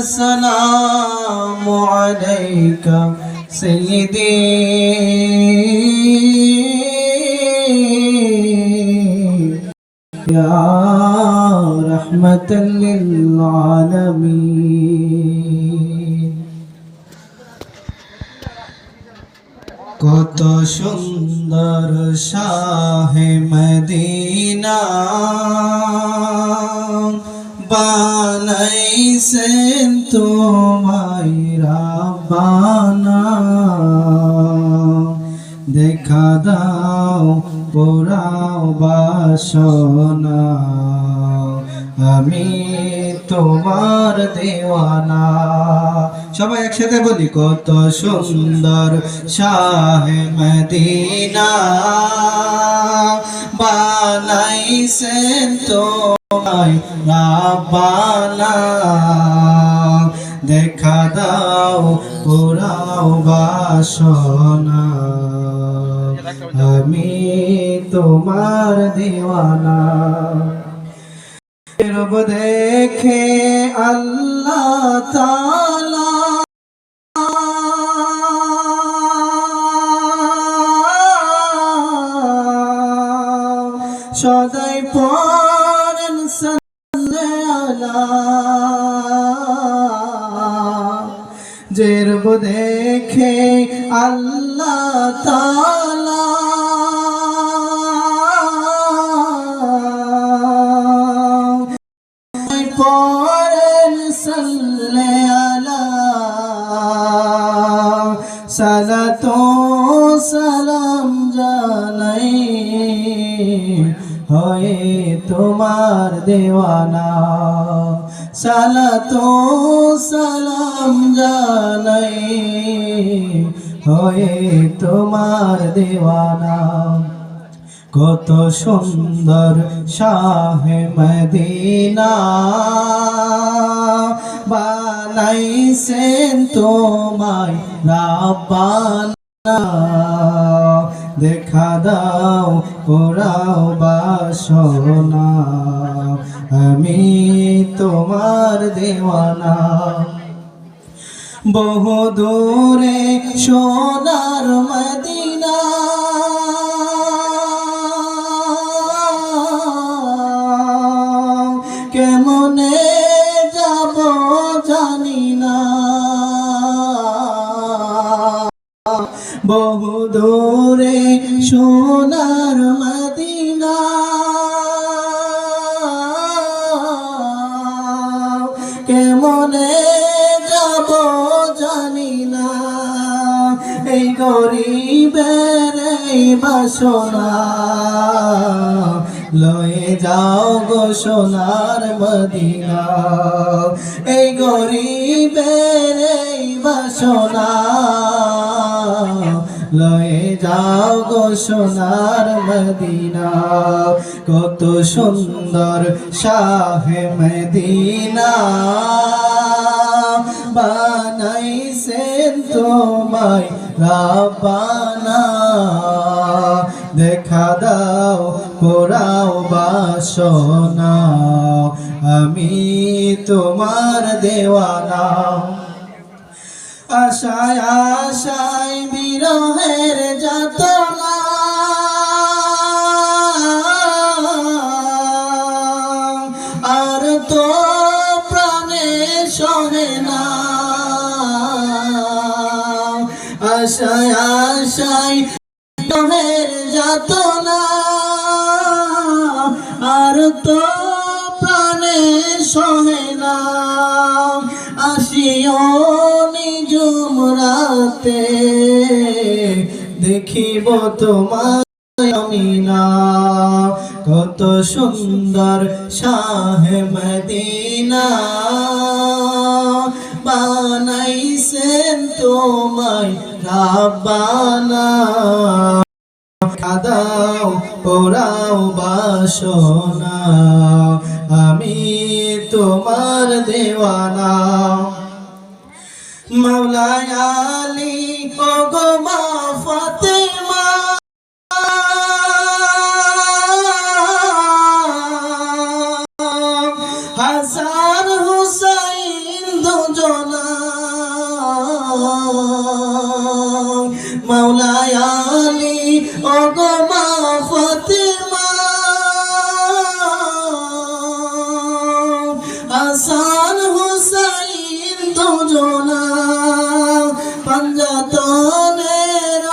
السلام عليك سيدي يا رحمة للعالمين কত সুন্দর শাহে মদিনা বানাইছেন তোমায় রাবানা দেখা দাও, পোড়াও বাসনা। আমি তোমার দেওয়ানা। সবাই একসাথে বলি, কত সুন্দর শাহে মদিনা। বানাইছেন তোমায় দেখা দাও পুরাও বাসনা। আমি তোমার দিওয়ানা। রব দেখে আল্লাহ তালা যে রব দেখে আল্লাহ তালা পড়েন সাল্লে সালাতো সালাম জানাই। হয়ে তোমার দেওয়ানা। সালাতো সালাম জানাই, হয়ে তোমার দেওয়ানা। কত সুন্দর শাহে মদিনা। বানাইছেন তোমায় রাব্বানা। দেখা দাও পোড়াও বাসনা আমি তোমার দেওয়ানা। বহু দূরে সোনার মদিনা দূরে সোনার মদিনা। কেমনে যাব জানি না। এই গরিবের এই লয়ে যাও গো সোনার মদিনা। এই গরিবের এই বাসনা। লয়ে যাও গো সোনার মদিনা। কত সুন্দর শাহে মদিনা। বানাইছেন তোমায় রাব্বানা দেখা দাও, পোড়াও বাসনা। আমি তোমার দেওয়ানা। আশায় আশায় বিরহের যাতনা। আর তো প্রাণে সহে না। আশায় আশায় বিরহের যাতনা। আর তো প্রাণে সহে না। আসিও নিজুম রাতে। দেখিব তোমার আমি না। কত সুন্দর শাহে মদিনা। বানাইছেন তোমায় রাব্বানা। কাদাও, পোড়াও বাসনা। আমি তোমার দেওয়ানা। মাওলায় মা ফতিমা। আসান হুসাইন দুজনা পঞ্জাতনের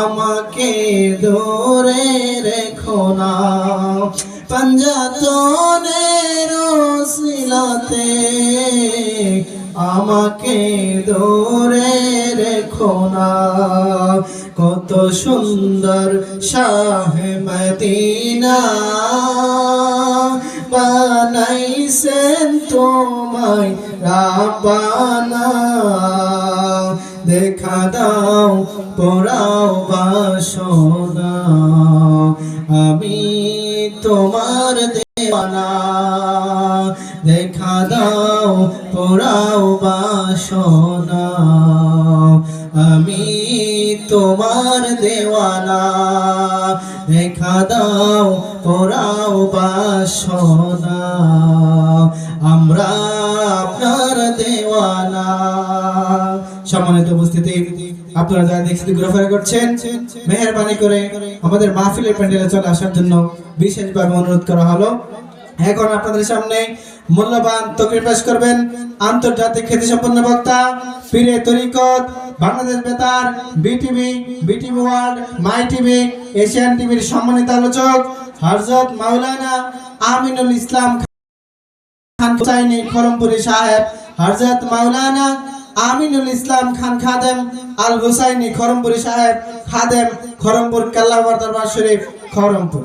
আমাকে ধরে রেখো না। পঞ্জাতনের শিলাতে আমাকে ধরে কত সুন্দর শাহ মদিনা। বানাইছেন তোমায় রাবানা দেখা দাও, পড়াও বাসনা আমি তোমার দেওয়ানা। দেখা দাও, পড়াও বাসনা তোমার দেওয়ানা। দেখা দাও পড়াও বাসনা আমরা আপনার দেওয়ানা। সম্মানিত উপস্থিতি, আপনারা যারা দেখতে ঘোরাফেরা করছেন, মেহরবানি করে আমাদের মাহফিলের প্যান্ডেলে চলে আসার জন্য বিশেষভাবে অনুরোধ করা হলো। এখন আপনাদের সামনে মূল্যবান তকরির পেশ করবেন আন্তর্জাতিক খ্যাতি সম্পন্ন বক্তা পীরে তরিকত বাংলাদেশ বেতার BTV BTV World My TV Asian টিভির সম্মানিত আলোচক হরজত মাওলানা আমিনুল ইসলাম খান হুসাইনি খরমপুরি সাহেব হরজত মাওলানা আমিনুল ইসলাম খান খাদেম আল হুসাইনি খরমপুরি সাহেব, খাদেম খরমপুর কাল্লাওয়ার দরবার শরীফ খরমপুর